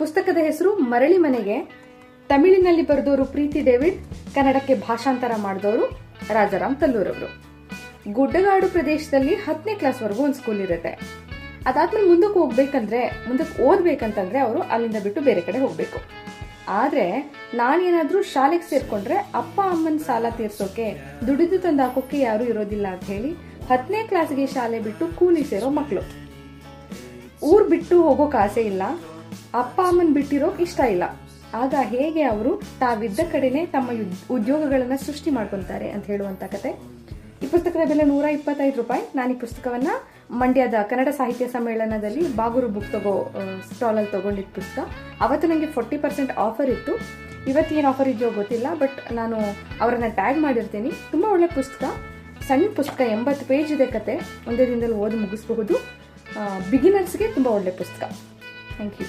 ಪುಸ್ತಕದ ಹೆಸರು ಮರಳಿ ಮನೆಗೆ. ತಮಿಳಿನಲ್ಲಿ ಬರೆದವರು ಪ್ರೀತಿ ಡೇವಿಡ್, ಕನ್ನಡಕ್ಕೆ ಭಾಷಾಂತರ ಮಾಡಿದವರು ರಾಜಾರಾಮ್ ತಲ್ಲೂರವರು ಗುಡ್ಡಗಾಡು ಪ್ರದೇಶದಲ್ಲಿ ಹತ್ತನೇ ಕ್ಲಾಸ್ವರೆಗೂ ಒಂದು ಸ್ಕೂಲ್ ಇರುತ್ತೆ. ಅದಾದ್ಮೇಲೆ ಮುಂದಕ್ಕೆ ಹೋಗ್ಬೇಕಂದ್ರೆ, ಮುಂದಕ್ಕೆ ಓದ್ಬೇಕಂತಂದ್ರೆ ಅವರು ಅಲ್ಲಿಂದ ಬಿಟ್ಟು ಬೇರೆ ಕಡೆ ಹೋಗ್ಬೇಕು. ಆದ್ರೆ, ನಾನೇನಾದ್ರೂ ಶಾಲೆಗೆ ಸೇರ್ಕೊಂಡ್ರೆ ಅಪ್ಪ ಅಮ್ಮನ ಸಾಲ ತೀರ್ಸೋಕೆ, ದುಡಿದು ತಂದು ಹಾಕೋಕೆ ಯಾರು ಇರೋದಿಲ್ಲ ಅಂತ ಹೇಳಿ ಹತ್ತನೇ ಕ್ಲಾಸ್ಗೆ ಶಾಲೆ ಬಿಟ್ಟು ಕೂಲಿ ಸೇರೋ ಮಕ್ಕಳು ಊರ್ ಬಿಟ್ಟು ಹೋಗೋಕೆ ಆಸೆ ಇಲ್ಲ. ಅಪ್ಪ ಅಮ್ಮನ ಬಿಟ್ಟಿರೋಕ್ ಇಷ್ಟ ಇಲ್ಲ. ಆಗ ಹೇಗೆ ಅವರು ತಾವಿದ್ದ ಕಡೆನೆ ತಮ್ಮ ಉದ್ಯೋಗಗಳನ್ನು ಸೃಷ್ಟಿ ಮಾಡ್ಕೊಂತಾರೆ ಅಂತ ಹೇಳುವಂತ ಕತೆ. ಈ ಪುಸ್ತಕದ ಬೆಲೆ ನೂರ ಇಪ್ಪತ್ತೈದು ರೂಪಾಯಿ. ನಾನು ಈ ಪುಸ್ತಕವನ್ನ ಮಂಡ್ಯದ ಕನ್ನಡ ಸಾಹಿತ್ಯ ಸಮ್ಮೇಳನದಲ್ಲಿ ಬಾಗೂರು ಬುಕ್ ತಗೋ ಸ್ಟಾಲ್ ಅಲ್ಲಿ ತಗೊಂಡಿದ್ದ ಪುಸ್ತಕ ಅವತ್ತು ನನಗೆ ಫೋರ್ಟಿ ಪರ್ಸೆಂಟ್ ಆಫರ್ ಇತ್ತು. ಇವತ್ತು ಏನು ಆಫರ್ ಇದೆಯೋ ಗೊತ್ತಿಲ್ಲ ಬಟ್ ನಾನು ಅವರನ್ನ ಟ್ಯಾಗ್ ಮಾಡಿರ್ತೀನಿ. ತುಂಬ ಒಳ್ಳೆ ಪುಸ್ತಕ. ಸಣ್ಣ ಪುಸ್ತಕ, ಎಂಬತ್ತು ಪೇಜ್ ಇದೆ ಕತೆ. ಒಂದೇ ದಿನದಲ್ಲಿ ಓದಿ ಮುಗಿಸಬಹುದು. ಬಿಗಿನರ್ಸ್ಗೆ ತುಂಬ ಒಳ್ಳೆ ಪುಸ್ತಕ. Thank you